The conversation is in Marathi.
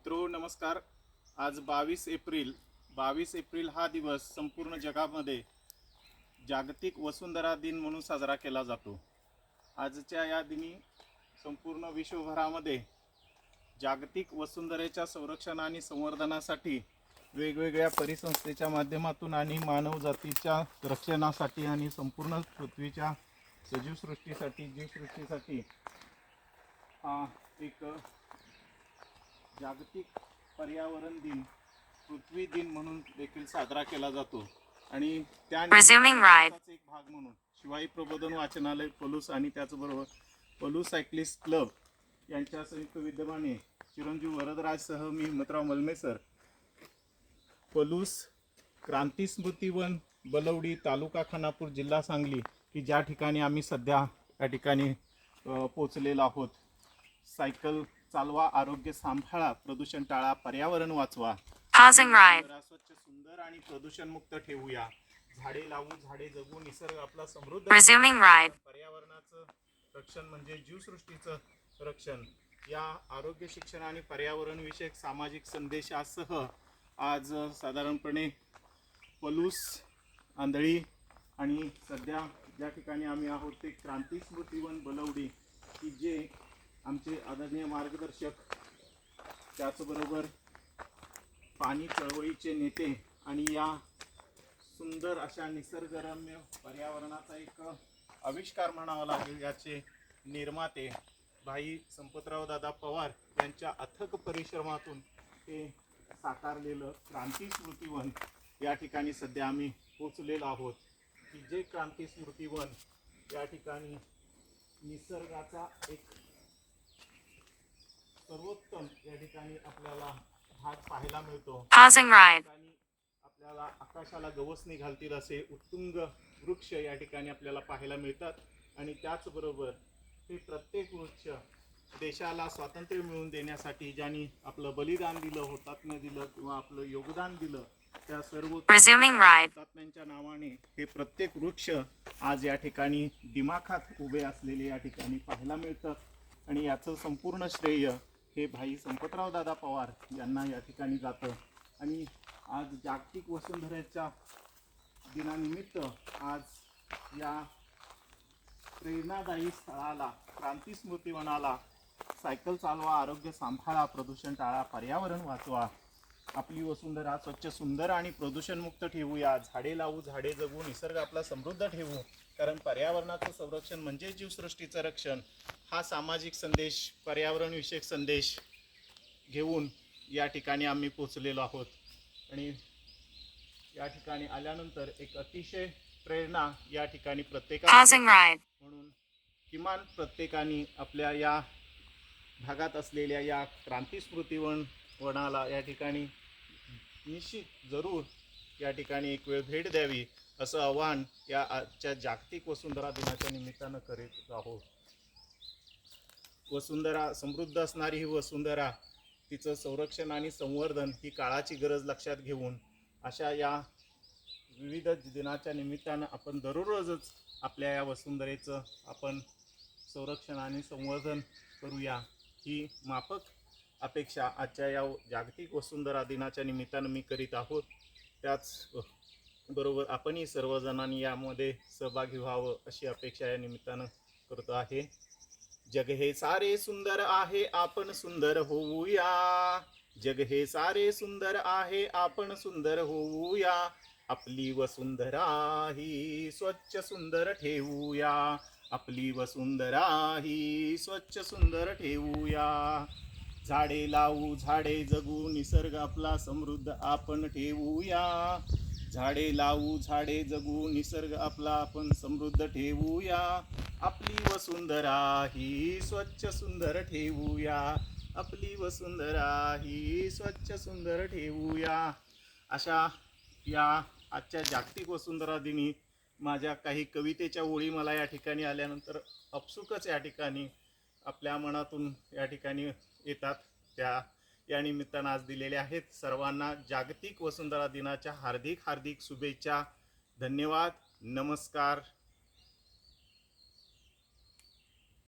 मित्रो नमस्कार. आज बावीस एप्रिल बावीस एप्रिल हा दिवस संपूर्ण जगामध्ये जागतिक वसुंधरा दिन म्हणून साजरा केला जातो. आजच्या या दिनी संपूर्ण विश्वभरामध्ये जागतिक वसुंधरेच्या संरक्षण आणि संवर्धनासाठी वेगवेगळ्या परिसंस्थेच्या माध्यमातून आणि मानवजातीच्या रक्षणासाठी आणि संपूर्ण पृथ्वीच्या सजीवसृष्टीसाठी जीवसृष्टीसाठी हा एक जागतिक पर्यावरण दिन पृथ्वी दिन म्हणून देखील साजरा केला जातो. आणि त्या एक भाग म्हणून शिवाई प्रबोधन वाचनालय पलूस आणि त्याचबरोबर पलूस सायक्लिस्ट क्लब यांच्या संयुक्त विद्यमाने चिरंजीव वरदराजसह मी हिम्मतराव मलमेसर पलूस क्रांती स्मृतिवन बलवडी तालुका खानापूर जिल्हा सांगली की ज्या ठिकाणी आम्ही सध्या या ठिकाणी पोचलेलो आहोत. सायकल चालवा आरोग्य सांभाळा प्रदूषण टाळा पर्यावरण वाचवा. स्वच्छ सुंदर आणि प्रदूषण मुक्त ठेवूया. झाडे लावू झाडे जगू निसर्ग आपला समृद्ध. पर्यावरणाचं रक्षण म्हणजे जीवसृष्टीचं रक्षण. या आरोग्य शिक्षण आणि पर्यावरण विषयक सामाजिक संदेशासह आज साधारणपणे पलूस आंधळी आणि सध्या ज्या ठिकाणी आम्ही आहोत ते क्रांती स्मृतिवन बलवडी की जे आमचे आदरणीय मार्गदर्शक त्याचबरोबर पाणी चळवळीचे नेते आणि या सुंदर अशा निसर्गरम्य पर्यावरणाचा एक आविष्कार म्हणावा लागेल याचे निर्माते भाई संपतराव दादा पवार यांच्या अथक परिश्रमातून हे साकारलेलं क्रांती स्मृतिवन या ठिकाणी सध्या आम्ही पोचलेलो आहोत. की जे क्रांती स्मृतिवन या ठिकाणी निसर्गाचा एक सर्वोत्तम या ठिकाणी आपल्याला भाग पाहायला मिळतो. आपल्याला आकाशाला गवसणी घालतील असे उत्तुंग वृक्ष या ठिकाणी आपल्याला पाहायला मिळतात. आणि त्याचबरोबर हे प्रत्येक वृक्ष देशाला स्वातंत्र्य मिळवून देण्यासाठी ज्यांनी आपलं बलिदान दिलं हुतात्म्य दिलं किंवा आपलं योगदान दिलं त्या सर्व. हुतात्म्यांच्या नावाने हे प्रत्येक वृक्ष आज या ठिकाणी दिमाखात उभे असलेले या ठिकाणी पाहायला मिळतं आणि याचं संपूर्ण श्रेय हे भाई संपतराव दादा पवार यांना या ठिकाणी जातं आणि आज जागतिक वसुंधरेच्या दिनानिमित्त आज या प्रेरणादायी स्थळाला क्रांती स्मृतिवनाला सायकल चालवा आरोग्य सांभाळा प्रदूषण टाळा पर्यावरण वाचवा आपली वसुंधरा स्वच्छ सुंदर आणि प्रदूषणमुक्त ठेवूया. झाडे लावू झाडे जगू निसर्ग आपला समृद्ध ठेवू. कारण पर्यावरणाचं संरक्षण म्हणजे जीवसृष्टीचं रक्षण हा सामाजिक संदेश पर्यावरण विषयक संदेश घेऊन या ठिकाणी आम्ही पोचलेलो आहोत. आणि या ठिकाणी आल्यानंतर एक अतिशय प्रेरणा या ठिकाणी प्रत्येका. म्हणून किमान प्रत्येकाने आपल्या या भागात असलेल्या या क्रांती स्मृतिवन वनाला या ठिकाणी निश्चित जरूर या ठिकाणी एक वेळ भेट द्यावी. असं आवाहन या आजच्या जागतिक वसुंधरा दिनाच्या निमित्तानं करीत आहोत. वसुंधरा समृद्ध असणारी ही वसुंधरा तिचं संरक्षण आणि संवर्धन ही काळाची गरज लक्षात घेऊन अशा या विविध दिनाच्या निमित्तानं आपण दररोजच आपल्या या वसुंधरेचं आपण संरक्षण आणि संवर्धन करूया ही माफक अपेक्षा आजच्या या जागतिक वसुंधरा दिनाच्या निमित्तानं मी करीत आहोत. त्याच बरोबर. आपणही सर्वजणांनी यामध्ये सहभागी व्हावं अशी अपेक्षा या निमित्तानं करतो आहे. जग हे सारे सुंदर आहे आपण सुंदर होऊया. जग हे सारे सुंदर आहे आपण सुंदर होऊया. आपली वसुंधरा ही स्वच्छ सुंदर ठेवूया आपली वसुंधरा ही स्वच्छ सुंदर ठेवूया झाडे लावू झाडे जगू निसर्ग आपला समृद्ध आपण ठेवूया झाडे लावू झाडे जगू निसर्ग आपला आपण समृद्ध ठेवूया. आपली वसुंधरा ही स्वच्छ सुंदर ठेवूया. आपली वसुंधरा ही स्वच्छ सुंदर ठेवूया. अशा या आजच्या जागतिक वसुंधरा दिनी माझ्या काही कवितेच्या ओळी मला या ठिकाणी आल्यानंतर अपसुकच या ठिकाणी आपल्या मनातून या ठिकाणी येतात त्या या निमित्तानं आज दिलेल्या आहेत सर्वांना जागतिक वसुंधरा दिनाच्या हार्दिक हार्दिक शुभेच्छा. धन्यवाद. नमस्कार.